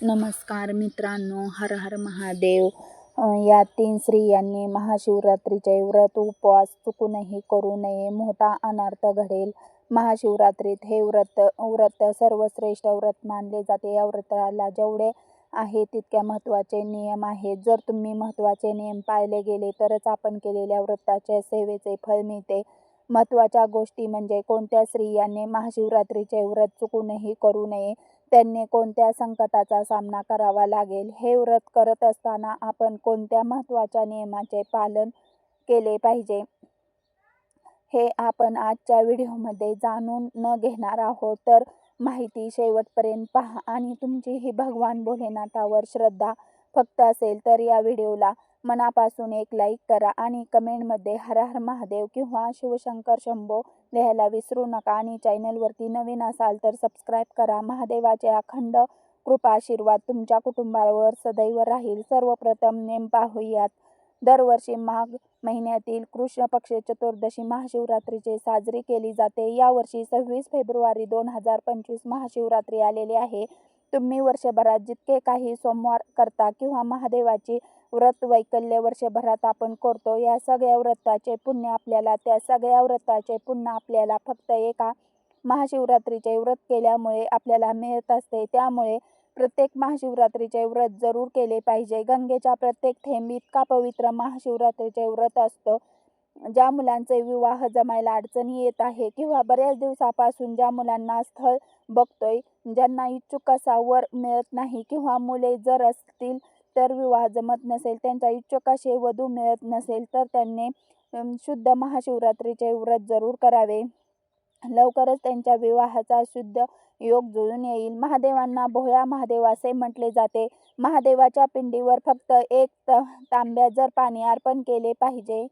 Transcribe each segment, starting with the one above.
नमस्कार मित्रांनो हर हर महादेव. या तीन स्त्रियांनी महाशिवरात्रीचे व्रत उपवास चुकूनही करू नये मोठा अनर्थ घडेल. महाशिवरात्रीत हे व्रत व्रत सर्वश्रेष्ठ व्रत मानले जाते. या व्रताला जेवढे आहे तितक्या महत्त्वाचे नियम आहेत. जर तुम्ही महत्त्वाचे नियम पाळले गेले तरच आपण केलेल्या व्रताच्या सेवेचे फळ मिळते. महत्त्वाच्या गोष्टी म्हणजे कोणत्या स्त्रियांनी महाशिवरात्रीचे व्रत चुकूनही करू नये? त्यांनी कोणत्या संकटाचा सामना करावा लागेल हे व्रत करत असताना आपण कोणत्या महत्त्वाच्या नियमाचे पालन केले पाहिजे हे आपण आजच्या व्हिडिओमध्ये जाणून न घेणार आहोत. तर माहिती शेवटपर्यंत पहा आणि तुमची ही भगवान भोलेनाथावर श्रद्धा फक्त असेल तर या व्हिडिओला मनापासून एक लाईक करा आणि कमेंटमध्ये हर हर महादेव किंवा शिवशंकर शंभो लिहायला विसरू नका. आणि चॅनलवरती नवीन असाल तर सबस्क्राईब करा. महादेवाचे अखंड कृपा आशीर्वाद तुमच्या कुटुंबावर सदैव राहील. सर्वप्रथम नेम पाहूयात दरवर्षी माघ महिन्यातील कृष्ण पक्ष चतुर्दशी महाशिवरात्रीचे साजरी केली जाते. यावर्षी सव्वीस फेब्रुवारी दोन हजार पंचवीस महाशिवरात्री आलेली आहे. तुम्ही वर्षभरात जितके काही सोमवार करता किंवा महादेवाची व्रत वैकल्य वर्षभरात आपण करतो या सगळ्या व्रताचे पुण्य आपल्याला त्या सगळ्या व्रताचे पुण्य आपल्याला फक्त एका महाशिवरात्रीचे व्रत केल्यामुळे आपल्याला मिळत असते. त्यामुळे प्रत्येक महाशिवरात्रीचे व्रत जरूर केले पाहिजे. गंगेच्या प्रत्येक थेंब इतका पवित्र महाशिवरात्रीचे व्रत असतं? ज्या मुलांचे विवाह जमायला अडचणी येत आहे किंवा बऱ्याच दिवसापासून ज्या मुलांना स्थळ बघतोय ज्यांना इच्छुक असा वर मिळत नाही किंवा मुले जर असतील तर विवाह जमत नसेल त्यांच्या इच्छुक असे वधू मिळत नसेल तर त्यांनी शुद्ध महाशिवरात्रीचे व्रत जरूर करावे. लवकरच त्यांच्या विवाहाचा शुद्ध योग जुळून येईल. महादेवांना भोळ्या महादेव असे म्हटले जाते. महादेवाच्या पिंडीवर फक्त एक तांब्या जर पाणी अर्पण केले पाहिजे.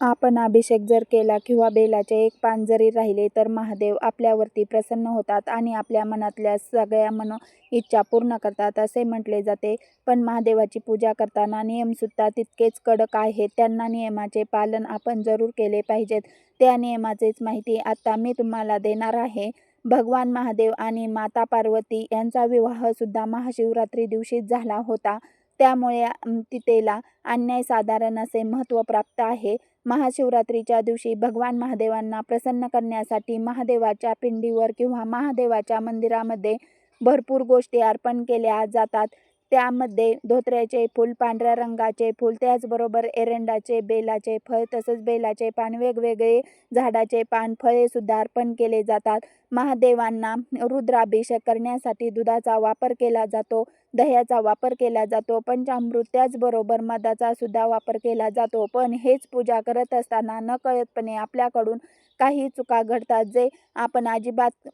आपण अभिषेक जर केला किंवा बेलाचे एक पान जरी राहिले तर महादेव आपल्यावरती प्रसन्न होतात आणि आपल्या मनातल्या सगळ्या मनो इच्छा पूर्ण करतात असे म्हटले जाते. पण महादेवाची पूजा करताना नियमसुद्धा तितकेच कडक आहेत. त्यांना नियमाचे पालन आपण जरूर केले पाहिजेत. त्या नियमाचीच माहिती आत्ता मी तुम्हाला देणार आहे. भगवान महादेव आणि माता पार्वती यांचा विवाहसुद्धा महाशिवरात्री दिवशीच झाला होता. त्यामुळे तिथेला तिथेला अन्यायसाधारण असे महत्त्व प्राप्त आहे. महाशिवरात्रीच्या दिवशी भगवान महादेवांना प्रसन्न करण्यासाठी महादेवाच्या पिंडीवर किंवा महादेवाच्या मंदिरामध्ये भरपूर गोष्टी अर्पण केल्या जातात. त्यामध्ये धोत्र्याचे फूल पांढऱ्या रंगाचे फूल त्याचबरोबर एरंडाचे बेलाचे फळ तसंच बेलाचे पान वेगवेगळे झाडाचे पान फळे सुद्धा अर्पण केले जातात. महादेवांना रुद्राभिषेक करण्यासाठी दुधाचा वापर केला जातो दह्याचा वापर केला जातो पंचामृत त्याचबरोबर मधाचा सुद्धा वापर केला जातो. पण हेच पूजा करत असताना नकळतपणे आपल्याकडून काही चुका घडतात जे आपण अजिबात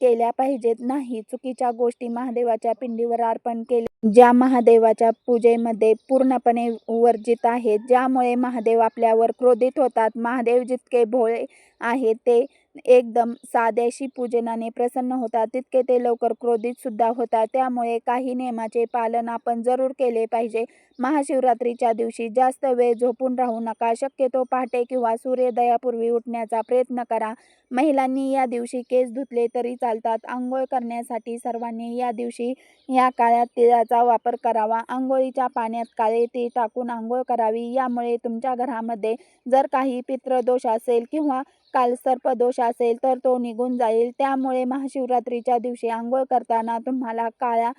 केल्या पाहिजेत नाही. चुकीच्या गोष्टी महादेवाच्या पिंडीवर अर्पण केल्या ज्या महादेवाच्या पूजेमध्ये पूर्णपणे वर्जित आहेत ज्यामुळे महादेव आपल्यावर क्रोधित होतात. महादेव जितके भोळे आहेत ते एकदम साध्याशी पूजनाने प्रसन्न होतात. तितके ते लवकर क्रोधित सुद्धा होतात. त्यामुळे काही नियमाचे पालन आपण जरूर केले पाहिजे. महाशिवरात्रीच्या दिवशी जास्त वेळ झोपून राहू नका. शक्यतो पहाटे किंवा सूर्योदयापूर्वी उठण्याचा प्रयत्न करा. महिलांनी या दिवशी केस धुतले तरी चालतात. आंघोळ करण्यासाठी सर्वांनी या दिवशी या काळात तिळाचा वापर करावा. आंघोळीच्या पाण्यात काळे तीळ टाकून आंघोळ करावी. यामुळे तुमच्या घरामध्ये जर काही पितृदोष असेल किंवा काल सर्पदोष असेल तर तो निघून जाईल. त्यामुळे महाशिवरात्रीच्या दिवशी आंघोळ करताना तुम्हाला काळ्या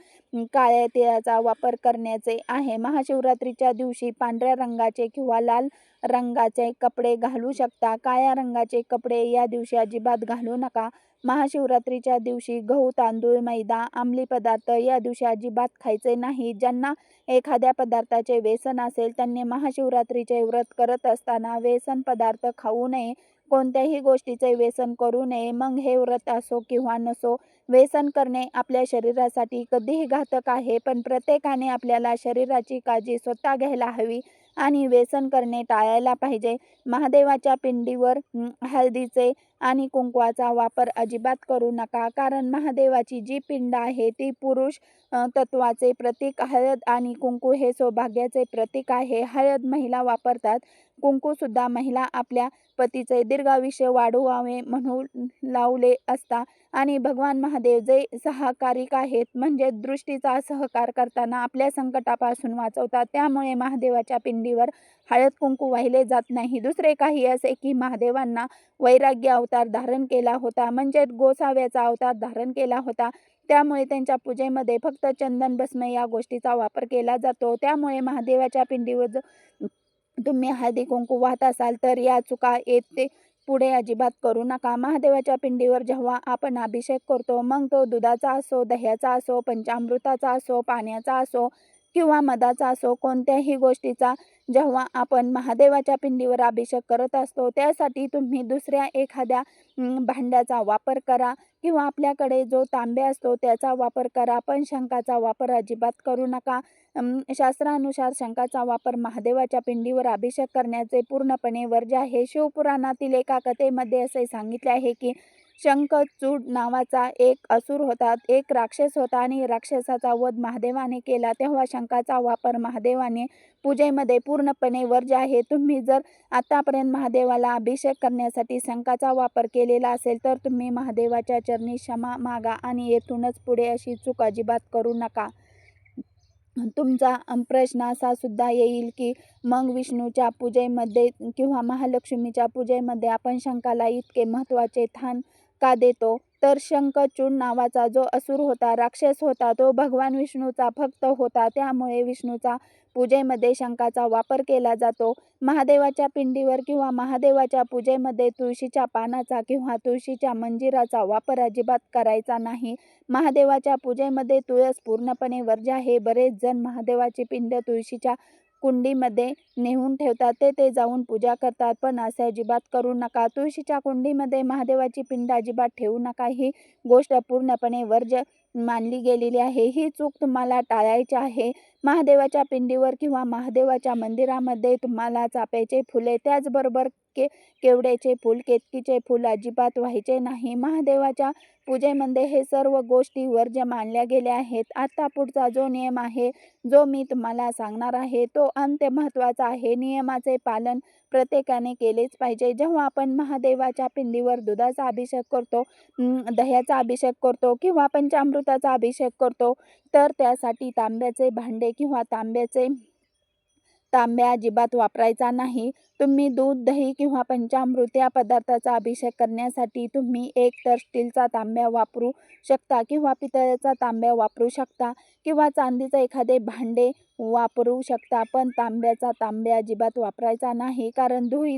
काळ्या तिळाचा वापर करण्याचे आहे. महाशिवरात्रीच्या दिवशी पांढऱ्या रंगाचे किंवा लाल रंगाचे कपडे घालू शकता. काळ्या रंगाचे कपडे या दिवशी अजिबात घालू नका. महाशिवरात्रीच्या दिवशी गहू तांदूळ मैदा आंबली पदार्थ या दिवशी अजिबात खायचे नाही. ज्यांना एखाद्या पदार्थाचे व्यसन असेल त्यांनी महाशिवरात्रीचे व्रत करत असताना व्यसन पदार्थ खाऊ नये. कोणत्याही गोष्टीचे व्यसन करू नये. मग हे व्रत असो किंवा नसो व्यसन करणे आपल्या शरीरासाठी कधीही घातक आहे पण प्रत्येकाने आपल्याला शरीराची काळजी स्वतः घ्यायला हवी आणि व्यसन करणे टाळायला पाहिजे. महादेवाच्या पिंडीवर हळदीचे आणि कुंकवाचा वापर अजिबात करू नका कारण महादेवाची जी पिंड आहे ती पुरुष तत्वाचे प्रतीक. हळद आणि कुंकू हे सौभाग्याचे प्रतीक आहे. हळद महिला वापरतात. कुंकूसुद्धा महिला आपल्या पतीचे दीर्घायुष्य वाढवावे म्हणून लावले असता आणि भगवान महादेव जे सहकारिक आहेत म्हणजे दृष्टीचा सहकार करताना आपल्या संकटापासून वाचवतात त्यामुळे महादेवाच्या पिंडीवर हळद कुंकू वाहिले जात नाही. दुसरे काही असे की महादेवांना वैराग्य अवतार धारण केला होता म्हणजे गोसाव्याचा अवतार धारण केला होता. त्यामुळे त्यांच्या पूजेमध्ये फक्त चंदन भस्म या गोष्टीचा वापर केला जातो. त्यामुळे महादेवाच्या पिंडीवर जर तुम्ही हळदी कुंकू वाहत असाल तर या चुका येते पुढे अजिबात करू नका. महादेवाच्या पिंडीवर जेव्हा आपण अभिषेक करतो मग तो दुधाचा असो दह्याचा असो पंचामृताचा असो पाण्याचा असो किंवा मधाचा असो कोणत्याही गोष्टीचा जेव्हा आपण महादेवाच्या पिंडीवर अभिषेक करत असतो त्यासाठी तुम्ही दुसऱ्या एखाद्या भांड्याचा वापर करा किंवा आपल्याकडे जो तांबे असतो त्याचा वापर करा. पण शंखाचा वापर अजिबात करू नका. शास्त्रानुसार शंखाचा वापर महादेवाच्या पिंडीवर अभिषेक करण्याचे पूर्णपणे वर्ज आहे. शिवपुराणातील एका कथेमध्ये असे सांगितले आहे की शंखचूड नावाचा एक असुर होता. एक राक्षस होता आणि राक्षसाचा वध महादेवाने केला. तेव्हा शंखाचा वापर महादेवाने पूजेमध्ये पूर्णपणे वर्ज आहे तुम्ही जर आतापर्यंत महादेवाला अभिषेक करण्यासाठी शंखाचा वापर केलेला असेल तर तुम्ही महादेवाच्या चरणी क्षमा मागा आणि येथूनच पुढे अशी चूक अजिबात करू नका. तुमचा प्रश्न असा सुद्धा येईल की मग विष्णूच्या पूजेमध्ये किंवा महालक्ष्मीच्या पूजेमध्ये आपण शंखाला इतके महत्त्वाचे स्थान का देतो. तर शंखचूड नावाचा जो असुर होता राक्षस होता तो भगवान विष्णूचा भक्त होता. त्यामुळे विष्णूचा पूजेमध्ये शंखाचा वापर केला जातो. महादेवाच्या पिंडीवर किंवा महादेवाच्या पूजेमध्ये तुळशीच्या पानाचा किंवा तुळशीच्या मंजिराचा वापर अजिबात करायचा नाही. महादेवाच्या पूजेमध्ये तुळस पूर्णपणे वर्ज आहे. बरेच जण महादेवाची पिंड तुळशीच्या कुंडीमध्ये नेऊन ठेवतात. ते ते जाऊन पूजा करतात. पण असे अजिबात करू नका. तुळशीच्या कुंडीमध्ये महादेवाची पिंड अजिबात ठेवू नका. ही गोष्ट पूर्णपणे वर्ज मानली गेलेली आहे. ही चूक तुम्हाला टाळायची आहे. महादेवाच्या पिंडीवर किंवा महादेवाच्या मंदिरामध्ये तुम्हाला चाप्याचे फुले त्याचबरोबर के केवड्याचे फूल केतकीचे फूल अजिबात व्हायचे नाही. महादेवाच्या पूजेमध्ये हे सर्व गोष्टी वर्ज्य मानल्या गेल्या आहेत. आता पुढचा जो नियम आहे जो मी तुम्हाला सांगणार आहे तो अंत्य महत्त्वाचा आहे. नियमाचे पालन प्रत्येकाने केलेच पाहिजे. जेव्हा आपण महादेवाच्या पिंडीवर दुधाचा अभिषेक करतो दह्याचा अभिषेक करतो किंवा पंचामृत अमृताचा अभिषेक करतो. तर त्यासाठी तांब्याचे भांडे किंवा तांब्याचे तांब्या अजिबात वापरायचा नाही. तुम्ही दूध दही किंवा पंचामृत या पदार्थाचा अभिषेक करण्यासाठी तुम्ही एक तर स्टीलचा तांब्या वापरू शकता किंवा पितळ्याचा तांब्या वापरू शकता किंवा चांदीचं एखादे भांडे वापरू शकता पण तांब्याचा तांब्या अजिबात वापरायचा नाही. कारण दुही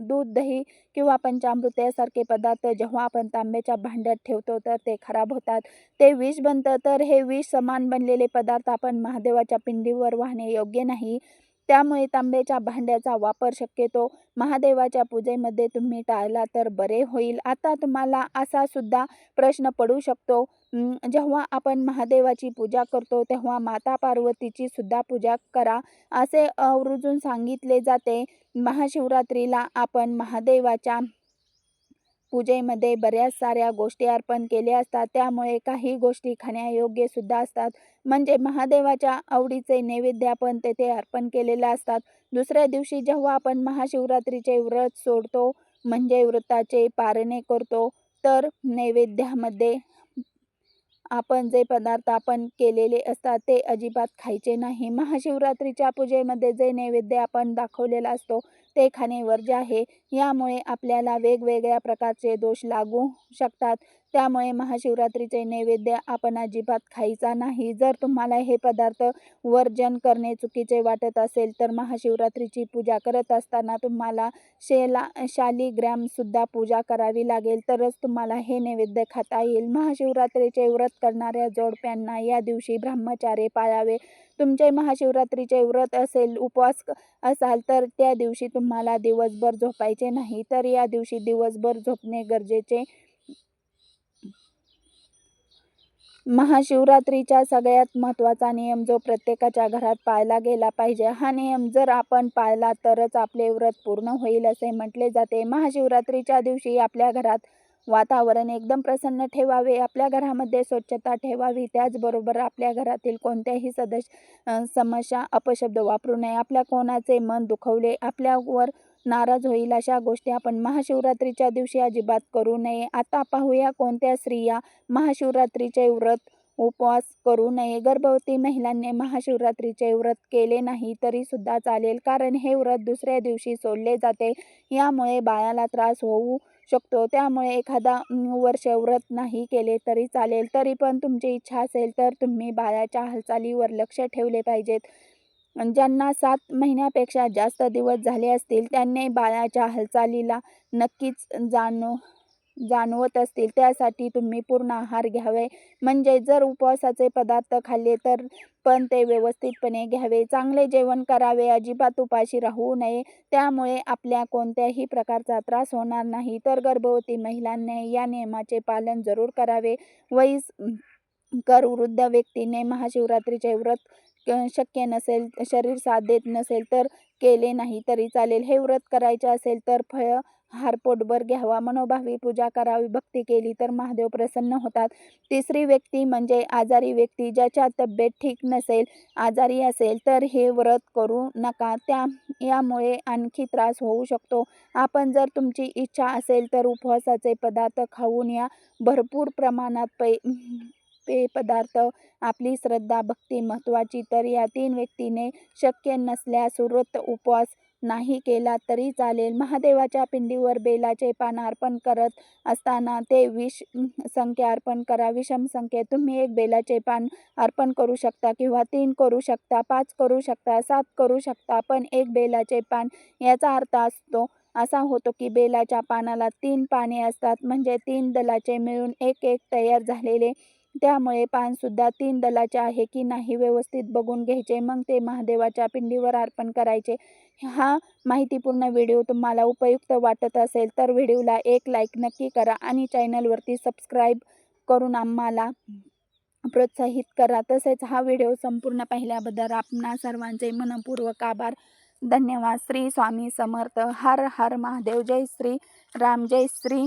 दूध दही किंवा पंचामृत यासारखे पदार्थ जेव्हा आपण तांब्याच्या भांड्यात ठेवतो तर ते खराब होतात. ते विष बनतं तर हे विष समान बनलेले पदार्थ आपण महादेवाच्या पिंडीवर वाहणे योग्य नाही. त्यामुळे तांब्याच्या भांड्याचा वापर शक्यतो महादेवाच्या पूजेमध्ये तुम्ही टाळला तर बरे होईल. आता तुम्हाला असा सुद्धा प्रश्न पडू शकतो. जेव्हा आपण महादेवाची पूजा करतो तेव्हा माता पार्वतीची सुद्धा पूजा करा असे आवर्जून सांगितले जाते. महाशिवरात्रीला आपण महादेवाच्या पूजेमध्ये बऱ्याच साऱ्या गोष्टी अर्पण केल्या असतात. त्यामुळे काही गोष्टी खाण्यायोग्य सुद्धा असतात. म्हणजे महादेवाच्या आवडीचे नैवेद्य आपण तेथे अर्पण केलेले असतात. दुसऱ्या दिवशी जेव्हा आपण महाशिवरात्रीचे व्रत सोडतो म्हणजे व्रताचे पारणे करतो तर नैवेद्यामध्ये आपण जे पदार्थ आपण केलेले असतात ते अजिबात खायचे नाही. महाशिवरात्रीच्या पूजेमध्ये जे नैवेद्य आपण दाखवलेला असतो ते खाणे वर्ज्य आहे. यामुळे आपल्याला वेगवेगळ्या प्रकारचे दोष लागू शकतात. त्यामुळे महाशिवरात्रीचे नैवेद्य आपण अजिबात खायचा नाही. जर तुम्हाला हे पदार्थ वर्जन करणे चुकीचे वाटत असेल तर महाशिवरात्रीची पूजा करत असताना तुम्हाला शेला शालिग्रामसुद्धा पूजा करावी लागेल. तरच तुम्हाला हे नैवेद्य खाता येईल. महाशिवरात्रीचे व्रत करणाऱ्या जोडप्यांना या दिवशी ब्रह्मचार्य पाळावे. तुमचे महाशिवरात्रीचे व्रत असेल उपवास असाल तर त्या दिवशी तुम्हाला दिवसभर झोपायचे नाही. तर या दिवशी दिवसभर झोपणे गरजेचे. महाशिवरात्रीचा सगळ्यात महत्त्वाचा नियम जो प्रत्येकाच्या घरात पाळला गेला पाहिजे हा नियम जर आपण पाळला तरच आपले व्रत पूर्ण होईल असे म्हटले जाते. महाशिवरात्रीच्या दिवशी आपल्या घरात वातावरण एकदम प्रसन्न ठेवावे आपल्या घरामध्ये स्वच्छता ठेवावी त्याचबरोबर आपल्या घरातील कोणत्याही सदस्य समस्या अपशब्द वापरू नये. आपल्या कोणाचे मन दुखवले आपल्यावर नाराज होईल अशा गोष्टी आपण महाशिवरात्रीच्या दिवशी अजिबात करू नये. आता पाहूया कोणत्या स्त्रिया महाशिवरात्रीचे व्रत उपवास करू नये. गर्भवती महिलांनी महाशिवरात्रीचे व्रत केले नाही तरी सुद्धा चालेल कारण हे व्रत दुसऱ्या दिवशी सोडले जाते. यामुळे बाळाला त्रास होऊ शकतो. त्यामुळे एखादा वर्ष व्रत नाही केले तरी चालेल. तरी पण तुमची इच्छा असेल तर तुम्ही बाळाच्या हालचालीवर लक्ष ठेवले पाहिजेत. ज्यांना सात महिन्यापेक्षा जास्त दिवस झाले असतील त्यांनी बाळाच्या हालचालीला नक्कीच जाणव जाणवत असतील त्यासाठी तुम्ही पूर्ण आहार घ्यावे. म्हणजे जर उपवासाचे पदार्थ खाल्ले तर पण ते व्यवस्थितपणे घ्यावे. चांगले जेवण करावे. अजिबात उपाशी राहू नये. त्यामुळे आपल्या कोणत्याही प्रकारचा त्रास होणार नाही. तर गर्भवती महिलांनी या नियमाचे पालन जरूर करावे. वयस कर वृद्ध व्यक्तीने महाशिवरात्रीचे व्रत शक्य नसेल शरीर साथ देत नसेल तर केले नाही तरी चालेल. हे व्रत करायचे असेल तर फळ हार पोटभर घ्यावा मनोभावी पूजा करावी भक्ती केली तर महादेव प्रसन्न होतात. तिसरी व्यक्ती म्हणजे आजारी व्यक्ती ज्याच्या तब्येत ठीक नसेल आजारी असेल तर हे व्रत करू नका. त्या यामुळे आणखी त्रास होऊ शकतो. आपण जर तुमची इच्छा असेल तर उपवासाचे पदार्थ खाऊन या. भरपूर प्रमाणात पै पेय पदार्थ आपली श्रद्धा भक्ती महत्त्वाची. तर या तीन व्यक्तीने शक्य नसल्यास व्रत उपवास नाही केला तरी चालेल. महादेवाच्या पिंडीवर बेलाचे पान अर्पण करत असताना ते विष संख्या अर्पण करा. विषम संख्ये तुम्ही एक बेलाचे पान अर्पण करू शकता किंवा तीन करू शकता पाच करू शकता सात करू शकता पण एक बेलाचे पान याचा अर्थ असतो असा होतो की बेलाच्या पानाला तीन पाने असतात. म्हणजे तीन दलाचे मिळून एक एक तयार झालेले त्यामुळे पानसुद्धा तीन दलाचे आहे की नाही व्यवस्थित बघून घ्यायचे. मग ते महादेवाच्या पिंडीवर अर्पण करायचे. हा माहितीपूर्ण व्हिडिओ तुम्हाला उपयुक्त वाटत असेल तर व्हिडिओला एक लाईक नक्की करा आणि चॅनलवरती सबस्क्राईब करून आम्हाला प्रोत्साहित करा. तसेच हा व्हिडिओ संपूर्ण पाहिल्याबद्दल आपणा सर्वांचे मनपूर्वक आभार. धन्यवाद. श्री स्वामी समर्थ. हर हर महादेव. जय श्री राम. जय श्री